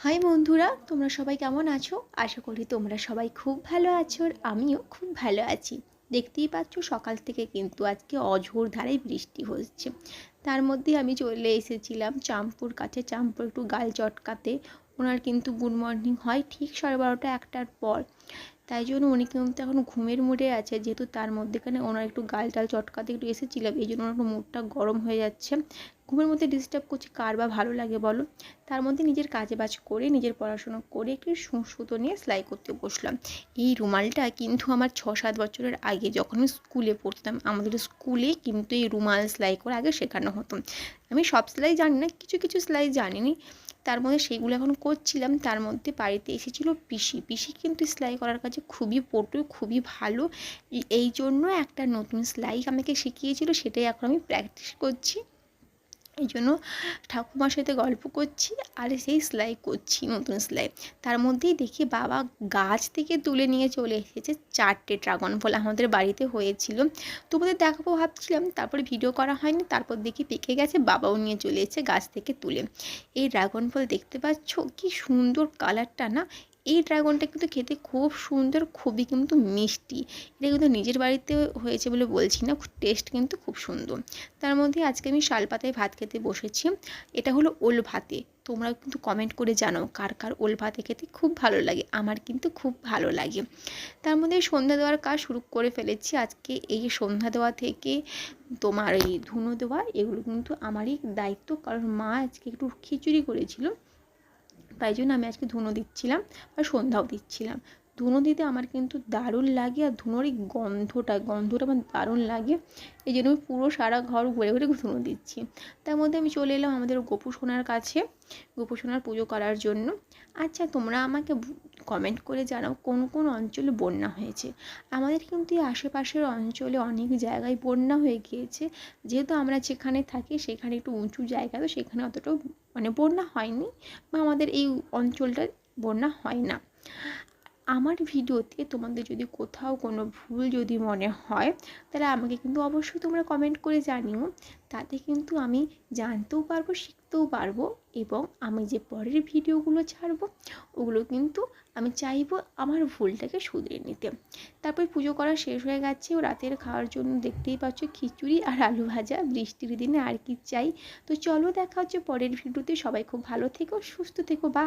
High বন্ধুরা, তোমরা সবাই কেমন আছো? আশা করি তোমরা সবাই খুব ভালো আছো আর আমিও খুব ভালো আছি। দেখতেই পাচ্ছ, সকাল থেকে কিন্তু আজকে অঝোর ধারে বৃষ্টি হচ্ছে। তার মধ্যে আমি চলে এসেছিলাম চাম্পুর কাছে। চাম্পুর একটু গাল চটকাতে ওনার কিন্তু গুড মর্নিং হয় ঠিক সাড়ে বারোটা একটার পর। তাই জন্য উনি কিন্তু এখন ঘুমের মুডে আছে, যেহেতু তার মধ্যেখানে ওনার একটু গাল টাল চটকাতে একটু এসেছিলাম এই জন্য ওনার একটু মুডটা গরম হয়ে যাচ্ছে। ঘুমের মধ্যে ডিস্টার্ব করছে কার বা ভালো লাগে বলো? তার মধ্যে নিজের কাজে বাজ করে, নিজের পড়াশোনা করে একটু সুতো নিয়ে সেলাই করতে বসলাম। এই রুমালটা কিন্তু আমার ছ সাত বছরের আগে যখন আমি স্কুলে পড়তাম, আমাদের স্কুলে কিন্তু এই রুমাল সেলাই করে আগে শেখানো হতো। আমি সব সেলাই জানি না, কিছু কিছু সেলাই জানিনি। তার মধ্যে সেইগুলো এখন করছিলাম, তার মধ্যে বাড়িতে এসেছিল পিসি। পিসি কিন্তু সেলাই করার কাজে খুবই পটু, খুবই ভালো। এই জন্য একটা নতুন সেলাই আমাকে শিখিয়েছিল, সেটাই এখন আমি প্র্যাকটিস করছি। এই জন্য ঠাকুমার সাথে গল্প করছি আর সেই সেলাই করছি, নতুন সেলাই। তার মধ্যেই দেখি বাবা গাছ থেকে তুলে নিয়ে চলে এসেছে চারটে ড্রাগন ফল আমাদের বাড়িতে হয়েছিল। তোমাদের দেখাবো ভাবছিলাম, তারপরে ভিডিও করা হয়নি, তারপর দেখি পেকে গেছে, বাবাও নিয়ে চলে এসেছে গাছ থেকে তুলে। এই ড্রাগন ফল দেখতে পাচ্ছ, কি সুন্দর কালারটা না এই ড্রাগনটা কিন্তু খেতে খুব সুন্দর, খুবই কিন্তু মিষ্টি। এটা কিন্তু নিজের বাড়িতে হয়েছে বলে বলছি না টেস্ট কিন্তু খুব সুন্দর। তার মধ্যে আজকে আমি শাল পাতায় ভাত খেতে বসেছি। এটা হলো ওল ভাতে তোমরা কিন্তু কমেন্ট করে জানাও কার কার ওল ভাতে খেতে খুব ভালো লাগে। আমার কিন্তু খুব ভালো লাগে। তার মধ্যে সন্ধ্যা দেওয়ার কাজ শুরু করে ফেলেছি। আজকে এই সন্ধ্যা দেওয়া থেকে তোমার এই ধুনো দেওয়া, এগুলো কিন্তু আমারই দায়িত্ব। কারণ মা আজকে একটু খিচুড়ি করেছিল। তাই জন্য আমি আজকে ধুনো দিচ্ছিলাম আর সন্ধ্যাও দিচ্ছিলাম। ধুনো দিতে আমার কিন্তু দারুণ লাগে আর ধুনোর এই গন্ধটা গন্ধটা আমার দারুণ লাগে। এই জন্য আমি পুরো সারা ঘর ঘুরে ঘুরে ধুনো দিচ্ছি। তার মধ্যে আমি চলে এলাম আমাদের গোপু সোনার কাছে, গোপু সোনার পুজো করার জন্য। আচ্ছা তোমরা আমাকে কমেন্ট করে জানাও কোন কোন অঞ্চলে বন্যা হয়েছে। আমাদের কিন্তু এই আশেপাশের অঞ্চলে অনেক জায়গায় বন্যা হয়ে গিয়েছে। যেহেতু আমরা যেখানে থাকি সেখানে একটু উঁচু জায়গা, তো সেখানে অতটাও মানে বন্যা হয়নি বা আমাদের এই অঞ্চলটা বন্যা হয় না। আমার ভিডিওতে তোমাদের যদি কোথাও কোনো ভুল যদি মনে হয়, তাহলে আমাকে কিন্তু অবশ্যই তোমরা কমেন্ট করে জানিও। তাতে কিন্তু আমি জানতেও পারব, শিখতেও পারব এবং আমি যে পরের ভিডিওগুলো ছাড়বো, ওগুলো কিন্তু আমি চাইব আমার ভুলটাকে শুধরে নিতে। তারপর পুজো করা শেষ হয়ে গেছে, ও রাতের খাওয়ার জন্য দেখতেই পাচ্ছ খিচুড়ি আর আলু ভাজা। বৃষ্টির দিনে আর কি চাই? তো চলো দেখা হচ্ছে পরের ভিডিওতে। সবাই খুব ভালো থেকো, সুস্থ থেকো বা